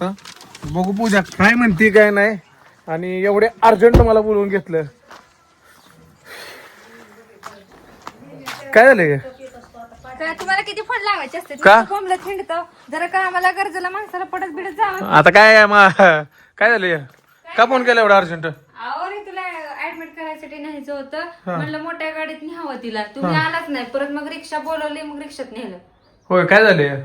आता. बघू पूजा काय म्हणते काय नाही. आणि एवढे अर्जंट मला बोलवून घेतलं. काय झालंय काय तुम्हाला किती फोन लावायचे असते? का? थिंडतो जरा का आम्हाला गरजेला माणसाला पडत बिडत जावं आता काय मा- काय झालंय का फोन केला एवढा अर्जंट अहो रे तुला ऍडमिट करायसाठी न्यायचं होतं. म्हणलं मोठ्या गाडीत न्यावं तिला. तुम्ही आलाच नाही. परत मग रिक्षा बोलवली मग रिक्षात नेलं. होय काय झालंय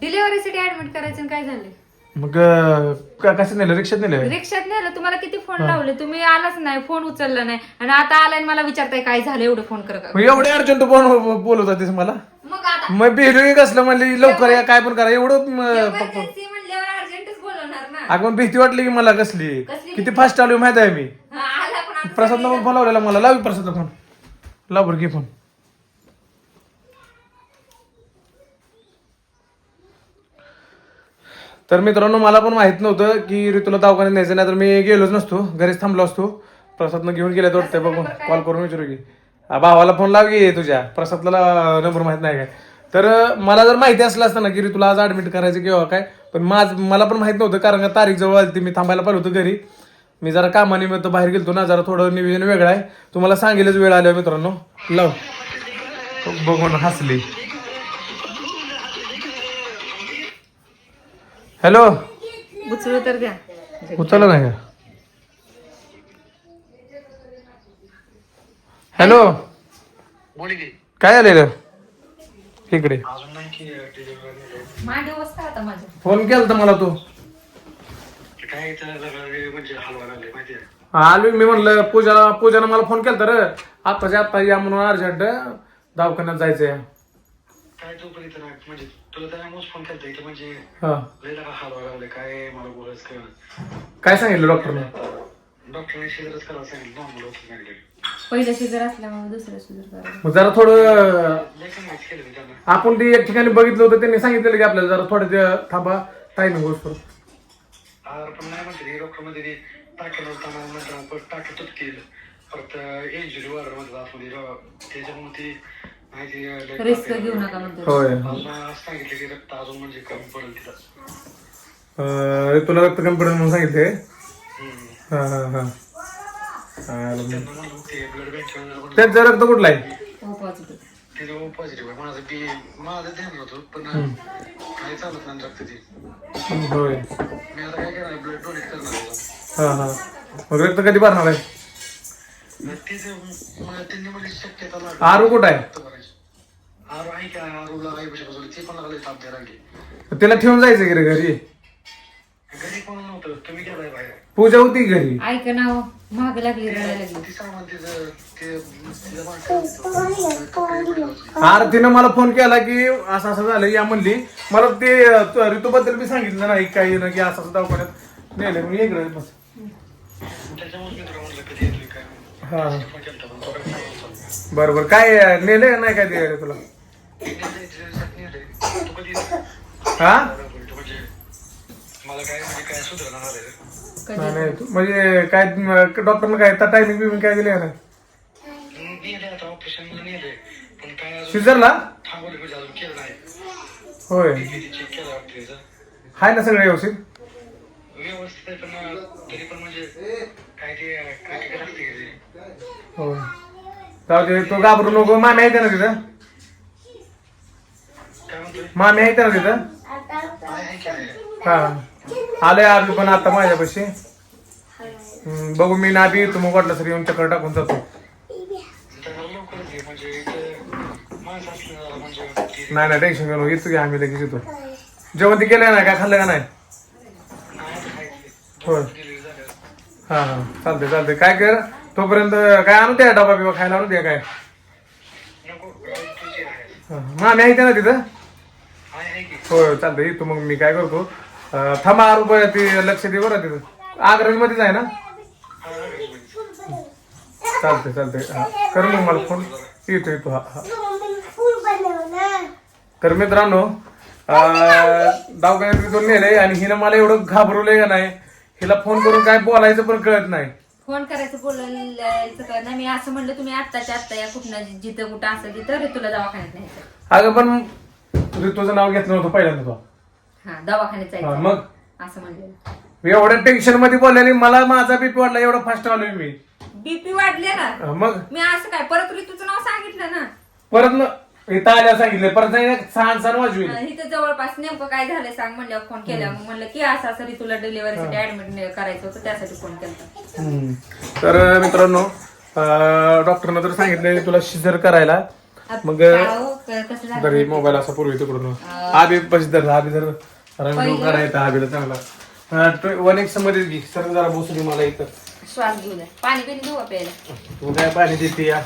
डिलिव्हरीसाठी ऍडमिट करायचं आणि काय झालं? मग अं, क- कसं नेलं? रिक्षात नेलं? रिक्षात नेलं. तुम्हाला किती फोन लावले? तुम्ही आलाच नाही. फोन उचलला नाही. आणि आता आलाय आणि मला विचारताय काय झालं? एवढं फोन कर मग एवढे अर्जंट फोन बोलत होतीस मला? मग आता मग भेटू कसलं? म्हणली लवकर या काय पण करा. एवढं म, प- emergency म्हणल्यावर अर्जंटच बोलवणार ना. अगं मग भीती वाटली की मला कसली? कसली किती फास्ट आलो माहीत आहे मी. हा, आला पण आता प्रसादला पण फोन लावलेला मला. लावी प्रसादला फोन. लाव बरं घे फोन. तर मित्रांनो मला पण माहीत नव्हतं की ऋतूला दवाखान्यात न्यायचं नाही तर मी गेलोच नसतो. घरीच थांबलो असतो. प्रसादनं घेऊन गेले वाटतं बघून कॉल करून विचारू की. भावाला फोन लाव की तुझ्या. प्रसादला नंबर माहीत नाही काय. तर मला जर माहिती असलं असतं ना की तुला आज ऍडमिट करायचं किंवा काय पण माझ मला पण माहीत नव्हतं कारण का तारीख जवळ आली मी थांबायला पाहिलं होतं घरी. मी जरा कामानिमित्त बाहेर गेलतो ना जरा थोडं नियोजन वेगळं आहे. तुम्हाला सांगेलच वेळ आल्या मित्रांनो लाव. बघून हसली. हॅलो. उचलू तर द्या. उचललं नाही का? हॅलो. काय झालेलं इकडे. आता फोन केला मला तू. काय जरा म्हणजे हलवा लागले माहितीये आलो मी म्हणलं पूजाला पूजानं मला फोन केला तर आताच्या आता या म्हणून अर्जंट दवाखान्यात जायचंय. काय तोपर्यंत ना म्हणजे तुला त्यामुळेच फोन केलता इथं म्हणजे हा. लय जरा हलवा लागले काय मला बोलायचं काय काय सांगितलं डॉक्टरने डॉक्टरने शेजारच करायला सांगितलं होतं सांगितलं पहिलं शिजर असल्यामुळे दुसरं शिजर करायचं मग जरा थोडं लय सांगायचं केलं मी त्यांना. आपण ती एक ठिकाणी बघितलं होतं त्यांनी सांगितलेलं की आपल्याला जरा थोडं ते थांबा टायमिंग होतो आर पण नाही म्हणते डॉक्टरमध्ये ते टाक्याला होताना नंतर परत टाक्या तुटतील. परत इंजुरी वाढ म्हणतात आपण त्याच्यामुळे ती रिस्क घेऊ नका म्हणतो. होय. सांगितलं की रक्त अजून म्हणजे कमी पडेल तिला. अं, तुला रक्त कमी पडेल म्हणून सांगितले? हम्म. हा हा हा. आलं मग. त्यांना म्हणलं ते ब्लड बँक त्यांचं रक्त कुठलं आहे? पॉझिटिव्ह आहे. माझं बी माझं ध्यान पण काही चालत नाही रक्त ते. होय. मी आता काय करणार ब्लड डोनेट करणार आहे. हा हा. मग रक्त कधी भरणार आहे? आरू कुठं आहे? त्याला ठेवून जायचं की रे घरी? पूजा होती घरी. ऐक ना हो, महाग लागली तिनं मला फोन केला की असं असं झालं या म्हणली. मला ते ऋतूबद्दल मी सांगितलं नाही काही ना की असं असं दवाखान्यात नेलं. मी इकडे बस. त्याच्यामुळे काय हा. बरं बरं काय अं, नाही काय ते तुला? हा? म्हणजे काय काय नाही, तू- म्हणजे काय डॉक्टरनं काय टायमिंग बिमिंग काय दिले नाही? नेलंय सिझरला होय. हाय ना सगळं व्यवस्थित? व्यवस्थित आहे पण तरी पण म्हणजे काय ते काय काय असते का ते. हो जाऊ दे तो घाबरू नको. मामी आहे ना तिथं? काय म्हणतोय? मामी आहे ना तिथं? आहे की हा आले आम्ही पण आता माझ्यापाशी. हम्म, बघू मी नाबी येतो मग वाटलं सर येऊन चक्कर टाकून जातो. जरा लवकरच ये म्हणजे इथं माणसं असली ना जरा म्हणजे ते- नाही नाही टेन्शन घेऊ नको. येतो की आम्ही लगेच येतो. जेवण ते केलं ना काय खाल्लं का नाही. होय. हां हां. हा चालते चालते काय कर? तोपर्यंत काय आणू द्या डबा बिबा? खायला आणू द्या काय? हां तुझी आहे मामी आहे ना तिथं? होय आहे चालतंय. येतो मग मी काय करतो? अं, थांबा रुपये ते लक्ष दे बरं तिथं. आग्रज मध्येच आहे ना? हा, आहे चालतंय चालतंय. हा. कर मग मला फोन. येतो येतो हा हा. तर मित्रांनो. अं, दवाखान्यात तिथून नेलंय आणि हिनं मला एवढं घाबरवलंय का नाही? हिला फोन करून काय बोलायचं पण कळत नाही. फोन करायचं बोलायचं नाही. मी असं म्हणलं तुम्ही आत्ताच्या आत्ता या कुठं जिथं कुठं असेल तिथं रे तुला दवाखान्यात न्यायचं. अगं पण ऋतूचं नाव घेतलं नव्हतं पहिल्यांदा तो. हा दवाखान्यात हा, जायचं मग? असं म्हणलेलं. एवढ्या टेन्शनमध्ये बोलल्याने मला माझा बीपी वाढला एवढा फास्ट आलोय मी. बीपी वाढले ना? मग? मी असं काय परत ऋतूचं नाव सांगितलं ना? परत न इथं आल्यावर सांगितलं परत नाही सहा सहा वाजवी अं, इथं जवळपास नेमकं काय झालंय सांग म्हणल्यावर फोन केला मग म्हणलं की असं असं तुला डिलिव्हरीसाठी ऍडमिट करायचं होतं त्यासाठी फोन केला तर मित्रांनो डॉक्टरनं तर सांगितलं तुला शिजर करायला. मग कसं झालं? तरी मोबाईल असा पूर्वी तिकडून. आबी पशी धर आबी धर रंग करायचा आबीला चांगला. वन एक्समध्ये घे. सर जरा बसली मला इथं. श्वास घेऊ द्या पाणी पिणी घेऊ प्यायला? तू काय पाणी देते या.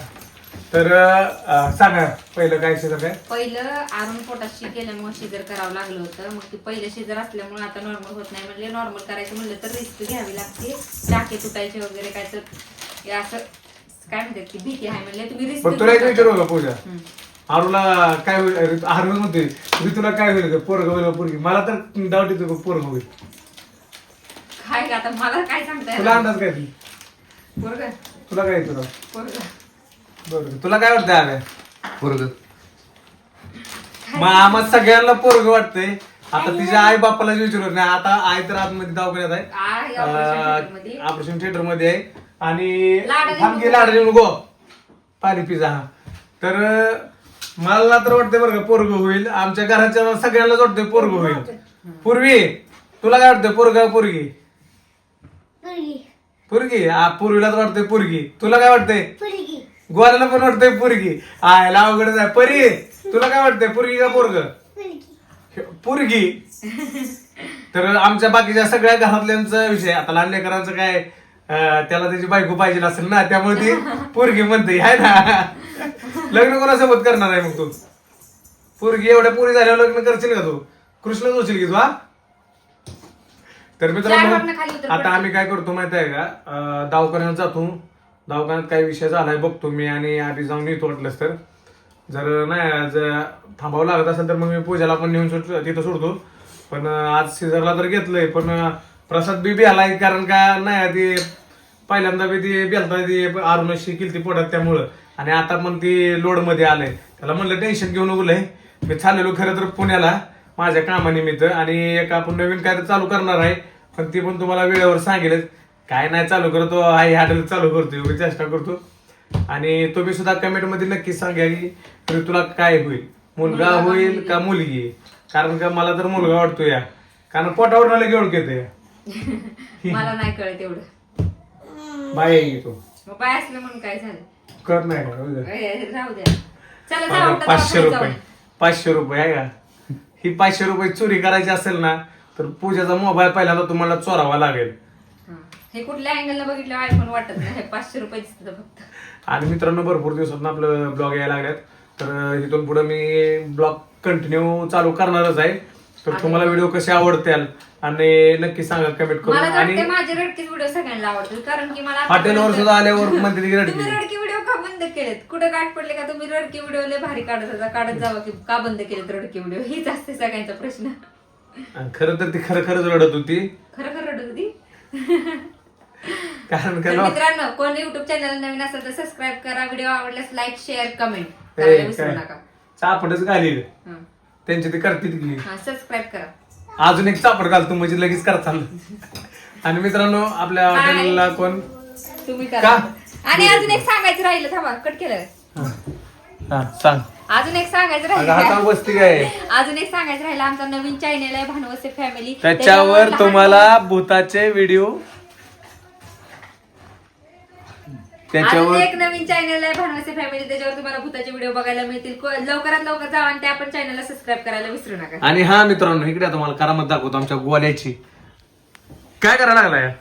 तर अं, सांगा पहिलं काय शिजर काय? पहिलं आरून पोटाशी केल्यामुळे शिजर करावं लागलं होतं. मग ते पहिलं शिजर असल्यामुळे आता नॉर्मल होत नाही म्हणले. नॉर्मल करायचं म्हणलं तर रिस्क घ्यावी लागते. टाके तुटायचे वगैरे काय तर हे असं काय म्हणतात की भीती आहे म्हणले. तुम्ही रिस्क तुला एक विचारू का पूजा. आरूला काय होईल आरू म्हणते तुला काय होईल पोरग होईल पोरगी? मला तर डाऊट येतो पोरग होईल. काय का आता मला काय सांगताय? तुला अंदाज काय पोरग. तुला काय येतो? पोरग. बरोबर तुला काय वाटतंय आम्ही पोरग? मग आम्हा सगळ्यांना पोरग वाटतंय. आता तिच्या आई बापाला विचारत नाही. आता आई तर आतमध्ये दवाखान्यात आहे. ऑपरेशन थिएटरमध्ये आहे. आणि लाडाने लाडाने नको पाणी पिझा हा. तर मला तर वाटतंय बरं का पोरग होईल. आमच्या घराच्या सगळ्यांनाच वाटतंय पोरग होईल. पूर्वी तुला काय वाटतंय पोरगा पोरगी? पोरगी. आ पूर्वीला तर वाटतंय पोरगी. तुला काय वाटतंय? गोवाल्याला पण वाटतंय पोरगी. आयला अवघडच आहे. परी तुला काय वाटतंय? पोरगी का पोरग? पोरगी. तर आमच्या बाकीच्या सगळ्या घरातल्यांचा विषय. आता लहान लेकरांचं काय अं, त्याला त्याची बायको पाहिजे असेल ना त्यामुळे ती पोरगी म्हणते. आहे ना? लग्न कोणासोबत करणार आहे मग तू? पोरगी एवढ्या पोरी झाल्यावर लग्न करशील का तू? कृष्णच होशील की तू हा? तर मित्रांनो चार खाली उतर आता आम्ही काय करतो माहिती आहे का? अं, दवाखान्यात जातो. दवाखान्यात काही विषय झाला आहे बघतो मी आणि आधी जाऊन येतो वाटलंच तर. जर नाही जर थांबावं लागत असेल तर मग मी पूजाला पण नेऊन सुट तिथं सोडतो. पण आज सिझरला तर घेतलंय पण प्रसाद बी आलाय कारण का नाही ती पहिल्यांदा बी ती बेलता ती अरुणशी केली ती पोटात त्यामुळं. आणि आता पण ती लोडमध्ये आलंय. त्याला म्हणलं टेन्शन घेऊन उगलंय मी चाललेलो खरं तर पुण्याला माझ्या कामानिमित्त. आणि एक आपण नवीन काय चालू करणार आहे. पण ती पण तुम्हाला वेळेवर सांगेलच. काय नाही चालू करतो आई हॅडल चालू करतो मी चेष्टा करतो. आणि तुम्ही सुद्धा कमेंटमध्ये नक्की सांगा की तरी तुला काय होईल? मुलगा होईल का मुलगी? कारण का मला तर मुलगा वाटतो या. कारण पोटावर लगे ओळख येते मला नाही कळत एवढं. बाय मग बाय असलं म्हणून काय झालं? कर नाही का? होऊ द्या. ए, राहू द्या. चला जाऊ आता आता पाचशे रुपये. पाचशे रुपये आहे का? ही पाचशे रुपये चोरी करायची असेल ना तर पूजाचा मोबाईल पहिल्यांदा तुम्हाला चोरावा लागेल. हा. हे कुठल्या अँगलला बघितलं आयफोन वाटत नाही. पाचशे रुपये दिसतं फक्त. आणि मित्रांनो भरपूर दिवसात आपलं ब्लॉग यायला लागल्यात. तर इथून पुढे मी ब्लॉग कंटिन्यू चालू करणारच आहे. तर तुम्हाला व्हिडिओ कसे आवडतील आणि नक्की सांगा कमेंट करून. मला तर आणि माझे रडकीच व्हिडिओ सगळ्यांना आवडतील. कारण की मला हॉटेलवर सुद्धा आल्यावर म्हणते ती रडकी. तुम्ही रडकी व्हिडिओ का बंद केलेत? कुठं गाठ पडले का तुम्ही रडकी व्हिडिओ लय भारी काढत होता. काढत जावा की का बंद केलेत रडकी व्हिडिओ हीच असते सगळ्यांचा प्रश्न. आणि खरं तर ती खरं खरंच रडत होती. खरं खरं रडत होती? कारण का तर मित्रांनो कोण युट्यूब चॅनल नवीन असेल तर सबस्क्राईब करा. व्हिडिओ आवडल्यास लाईक शेअर कमेंट करायला विसरू काय? नका. चापडच घालील. त्यांची ती करतील की. हा सबस्क्राईब करा. अजून एक चापड घालतो म्हणजे लगेच कर चाललं. आणि मित्रांनो आपल्या हॉटेलला कोण? तुम्ही का? करा आणि अजून एक सांगायचं राहिलं थांबा कट केलं. हा. हा सांग. अजून एक सांगायचं अगं राहिलं. बसती काय? अजून एक सांगायचं राहिलं आमचा नवीन चॅनेल आहे भानवसे फॅमिली त्याच्यावर तुम्हाला भूताचे व्हिडिओ त्याच्यावर एक नवीन चॅनल आहे भानवसे फॅमिली त्याच्यावर तुम्हाला भूताचे व्हिडिओ बघायला मिळतील. को- लवकरात लवकर जावा आणि त्या पण चॅनलला सबस्क्राईब करायला विसरू नका. आणि हा मित्रांनो इकडे आता मला करामत दाखवतो आमच्या गोल्याची. काय करायला लागलाय?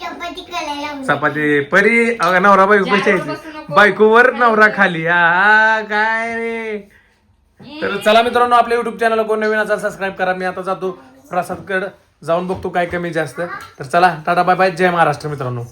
चपाती करायला. चपाती. परी अगं नवरा बायको कशी बसू नको. बायकोवर नवरा खाली. हा काय रे? तर चला मित्रांनो आपल्या युट्यूब चॅनल कोण नवीन असाल सबस्क्राईब करा. मी आता जातो प्रसादकड जाऊन बघतो काय कमी जास्त. तर चला टाटा बाय बाय. जय महाराष्ट्र मित्रांनो.